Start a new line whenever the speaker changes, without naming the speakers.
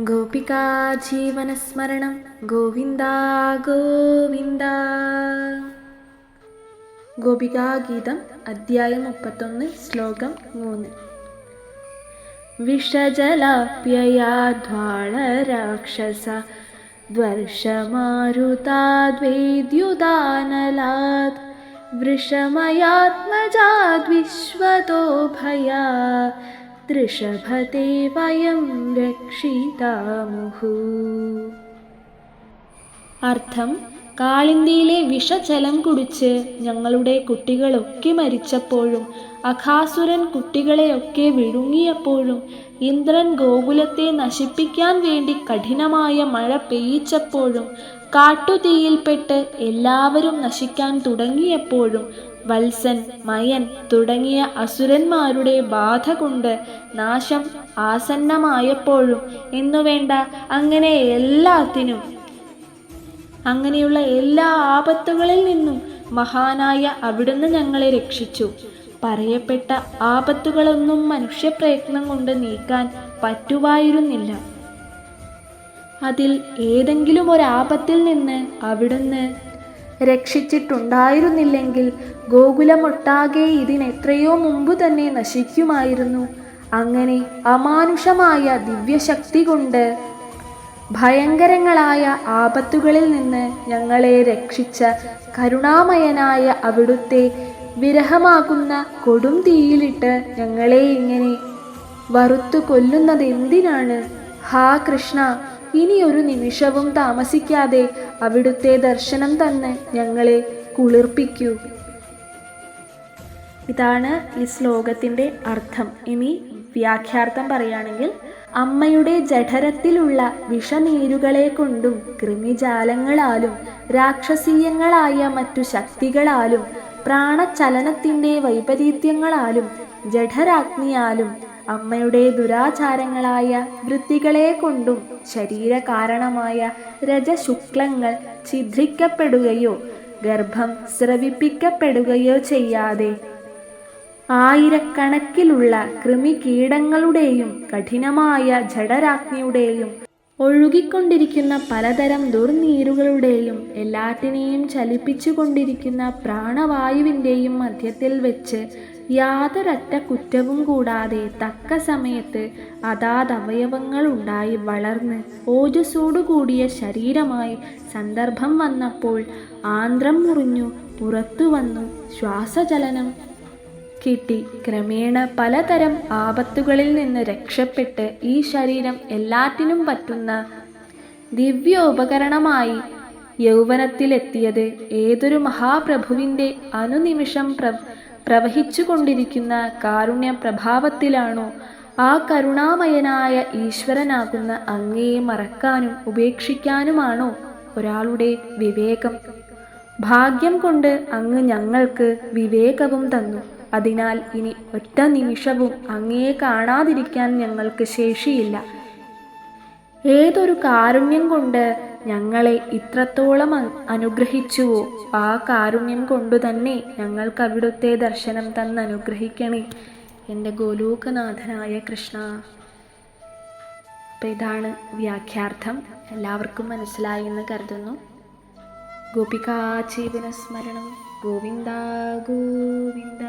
ഗോപികാ ജീവനസ്മരണം ഗോവിന്ദ ഗോവിന്ദ ഗോപികാഗീതം അധ്യായം മുപ്പത്തൊന്ന് ശ്ലോകം മൂന്ന് വിഷജലാപ്യയാധ്വാളരാക്ഷസ ദ്വർഷമാരുതാദ്വേദ്യുദാനലാത് വൃഷമയാത്മജാദ്വിശ്വതോ ഭയാ ദൃഷഭത്തെ വയം രക്ഷിതാമുഹു അർത്ഥം കാളിന്തിയിലെ വിഷജലം കുടിച്ച് ഞങ്ങളുടെ കുട്ടികളൊക്കെ മരിച്ചപ്പോഴും അഖാസുരൻ കുട്ടികളെയൊക്കെ വിഴുങ്ങിയപ്പോഴും ഇന്ദ്രൻ ഗോകുലത്തെ നശിപ്പിക്കാൻ വേണ്ടി കഠിനമായ മഴ പെയ്യിച്ചപ്പോഴും കാട്ടുതീയിൽപ്പെട്ട് എല്ലാവരും നശിക്കാൻ തുടങ്ങിയപ്പോഴും വത്സൻ മയൻ തുടങ്ങിയ അസുരന്മാരുടെ ബാധ കൊണ്ട് നാശം ആസന്നമായപ്പോഴും എന്നുവേണ്ട അങ്ങനെ എല്ലാത്തിനും അങ്ങനെയുള്ള എല്ലാ ആപത്തുകളിൽ നിന്നും മഹാനായ അവിടുന്ന് ഞങ്ങളെ രക്ഷിച്ചു. പറയപ്പെട്ട ആപത്തുകളൊന്നും മനുഷ്യപ്രയത്നം കൊണ്ട് നീക്കാൻ പറ്റുമായിരുന്നില്ല അതിൽ ഏതെങ്കിലും ഒരാപത്തിൽ നിന്ന് അവിടുന്ന് രക്ഷിച്ചിട്ടുണ്ടായിരുന്നില്ലെങ്കിൽ ഗോകുലമൊട്ടാകെ ഇതിനെത്രയോ മുമ്പ് തന്നെ നശിക്കുമായിരുന്നു. അങ്ങനെ അമാനുഷമായ ദിവ്യശക്തി കൊണ്ട് ഭയങ്കരങ്ങളായ ആപത്തുകളിൽ നിന്ന് ഞങ്ങളെ രക്ഷിച്ച കരുണാമയനായ അവിടുത്തെ വിരഹമാകുന്ന കൊടും തീയിലിട്ട് ഞങ്ങളെ ഇങ്ങനെ വറുത്തു കൊല്ലുന്നത് എന്തിനാണ്? ഹാ കൃഷ്ണ ഇനിയൊരു നിമിഷവും താമസിക്കാതെ അവിടുത്തെ ദർശനം തന്ന് ഞങ്ങളെ കുളിർപ്പിക്കൂ. ഇതാണ് ഈ ശ്ലോകത്തിന്റെ അർത്ഥം. ഇനി വ്യാഖ്യാർത്ഥം പറയുകയാണെങ്കിൽ അമ്മയുടെ ജഠരത്തിലുള്ള വിഷനീരുകളെ കൊണ്ടും കൃമിജാലങ്ങളാലും രാക്ഷസീയങ്ങളായ മറ്റു ശക്തികളാലും പ്രാണചലനത്തിന്റെ വൈപരീത്യങ്ങളാലും ജഠരാഗ്നിയാലും അമ്മയുടെ ദുരാചാരങ്ങളായ വൃത്തികളെ കൊണ്ടും ശരീരകാരണമായ രജശുക്ലങ്ങൾ ഛിദ്രിക്കപ്പെടുകയോ ഗർഭം സ്രവിപ്പിക്കപ്പെടുകയോ ചെയ്യാതെ ആയിരക്കണക്കിലുള്ള കൃമികീടങ്ങളുടെയും കഠിനമായ ജഡരാജ്ഞിയുടെയും ഒഴുകിക്കൊണ്ടിരിക്കുന്ന പലതരം ദുർനീരുകളുടെയും എല്ലാറ്റിനെയും ചലിപ്പിച്ചുകൊണ്ടിരിക്കുന്ന പ്രാണവായുവിന്റെയും മധ്യത്തിൽ വെച്ച് യാതൊരൊറ്റ കുറ്റവും കൂടാതെ തക്ക സമയത്ത് അതാതവയവങ്ങളുണ്ടായി വളർന്ന് ഓജസ്സോടുകൂടിയ ശരീരമായി സന്ദർഭം വന്നപ്പോൾ ആന്ധ്രം മുറിഞ്ഞു പുറത്തു വന്നു ശ്വാസചലനം കിട്ടി. ക്രമേണ പലതരം ആപത്തുകളിൽ നിന്ന് രക്ഷപ്പെട്ട് ഈ ശരീരം എല്ലാറ്റിനും പറ്റുന്ന ദിവ്യോപകരണമായി യൗവനത്തിലെത്തിയത് ഏതൊരു മഹാപ്രഭുവിന്റെ അനുനിമിഷം പ്ര പ്രവഹിച്ചു കൊണ്ടിരിക്കുന്ന കാരുണ്യ പ്രഭാവത്തിലാണോ ആ കരുണാമയനായ ഈശ്വരനാകുന്ന അങ്ങയെ മറക്കാനും ഉപേക്ഷിക്കാനുമാണോ ഒരാളുടെ വിവേകം? ഭാഗ്യം കൊണ്ട് അങ്ങ് ഞങ്ങൾക്ക് വിവേകവും തന്നു. അതിനാൽ ഇനി ഒറ്റ നിമിഷവും അങ്ങയെ കാണാതിരിക്കാൻ ഞങ്ങൾക്ക് ശേഷിയില്ല. ഏതൊരു കാരുണ്യം കൊണ്ട് ഞങ്ങളെ ഇത്രത്തോളം അനുഗ്രഹിച്ചുവോ ആ കാരുണ്യം കൊണ്ടു തന്നെ ഞങ്ങൾക്ക് അവിടുത്തെ ദർശനം തന്ന് അനുഗ്രഹിക്കണേ. എന്റെ ഗോലോകനാഥനായ കൃഷ്ണ. അപ്പം ഇതാണ് വ്യാഖ്യാർത്ഥം. എല്ലാവർക്കും മനസ്സിലായി എന്ന് കരുതുന്നു. ഗോപികാജീവന സ്മരണം. 孤平哒，孤平哒。